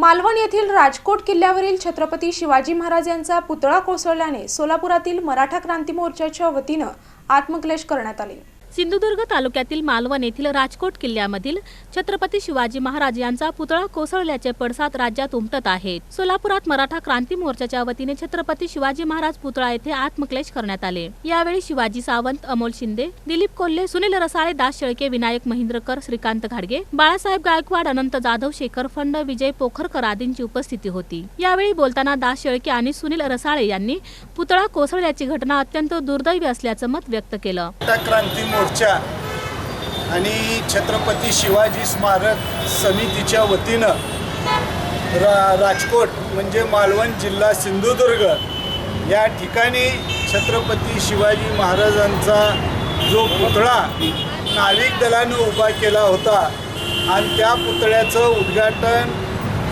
मालवण येथील राजकोट किल्ल्यावरील छत्रपती शिवाजी महाराज यांचा पुतळा कोसळल्याने सोलापुरातील मराठा क्रांती मोर्चाच्या वतीनं आत्मक्लेश करण्यात आले. सिंधुदुर्ग तालुक्यातील मालवण येथील राजकोट किल्ल्यामधील छत्रपती शिवाजी महाराज यांचा पुतळा कोसळल्याचे पडसाद राज्यात उमटत आहेत. सोलापुरात मराठा क्रांती मोर्चाच्या वतीने छत्रपती शिवाजी महाराज पुतळा येथे आत्मक्लेश करण्यात आले. यावेळी शिवाजी सावंत अमोल शिंदे दिलीप कोल्हे सुनील रसाळे दास शेळके विनायक महिंद्रकर श्रीकांत घाडगे बाळासाहेब गायकवाड अनंत जाधव शेखर फंड विजय पोखरकर आदींची उपस्थिती होती. यावेळी बोलताना दास शेळके आणि सुनील रसाळे यांनी पुतळा कोसळल्याची घटना अत्यंत दुर्दैवी असल्याचं मत व्यक्त केलं. मोर्चा आणि छत्रपती शिवाजी स्मारक समितीच्या वतीनं रा राजकोट म्हणजे मालवण जिल्हा सिंधुदुर्ग या ठिकाणी छत्रपती शिवाजी महाराजांचा जो पुतळा नाविक दलानं उभा केला होता आणि त्या पुतळ्याचं उद्घाटन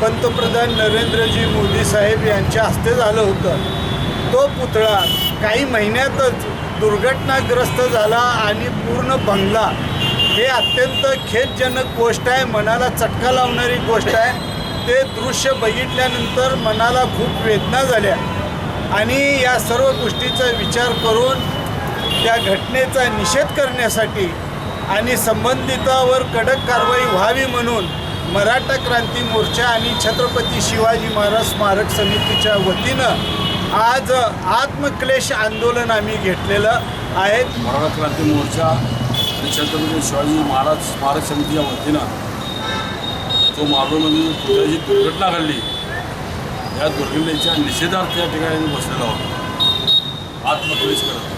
पंतप्रधान नरेंद्रजी मोदी साहेब यांच्या हस्ते झालं होतं. तो पुतळा काही महिन्यातच दुर्घटनाग्रस्त झाला आणि पूर्ण भंगला हे अत्यंत खेदजनक गोष्ट आहे. मनाला चटका लावणारी गोष्ट आहे. ते दृश्य बघितल्यानंतर मनाला खूप वेदना झाल्या. आणि या सर्व गोष्टीचा विचार करून त्या घटनेचा निषेध करण्यासाठी आणि संबंधितावर कडक कारवाई व्हावी म्हणून मराठा क्रांती मोर्चा आणि छत्रपती शिवाजी महाराज स्मारक समितीच्या वतीनं आज आत्मक्लेश आंदोलन आम्ही घेतलेलं आहे. मराठा क्रांती मोर्चा आणि छत्रपती शिवाजी महाराज स्मारक समितीच्या वतीनं जो मार्गमध्ये पुतळ्याची दुर्घटना घडली या दुर्घटनेच्या निषेधार्थ या ठिकाणी बसलेला बसलेलो आहोत. आत्मक्लेश करत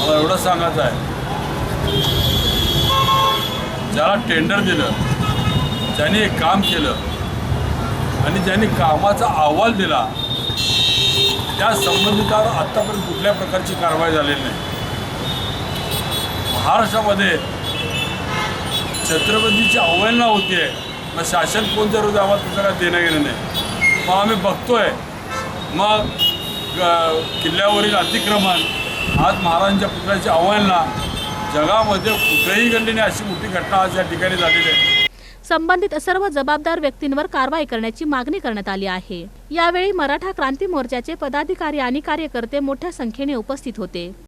मला एवढं सांगायचं आहे ज्याला टेंडर दिलं ज्यांनी एक काम केलं आणि ज्यांनी कामाचा अहवाल दिला त्या संबंधितावर आत्तापर्यंत कुठल्या प्रकारची कारवाई झालेली नाही. महाराष्ट्रामध्ये छत्रपतीची अवहेलना होती आहे मग शासन कोणत्या रोज आम्हाला त्याचं काय देणं घेणं नाही. मग आम्ही बघतोय मग ग- किल्ल्यावरील अतिक्रमण आज महाराजांच्या पुतळ्याची अवहेलना जगामध्ये कुठेही घडली नाही अशी मोठी घटना आज या ठिकाणी झालेली आहे. संबंधित सर्व जबाबदार व्यक्तींवर कारवाई करण्याची मागणी करण्यात आली आहे. यावेळी मराठा क्रांती मोर्चाचे पदाधिकारी आणि कार्यकर्ते मोठ्या संख्येने उपस्थित होते.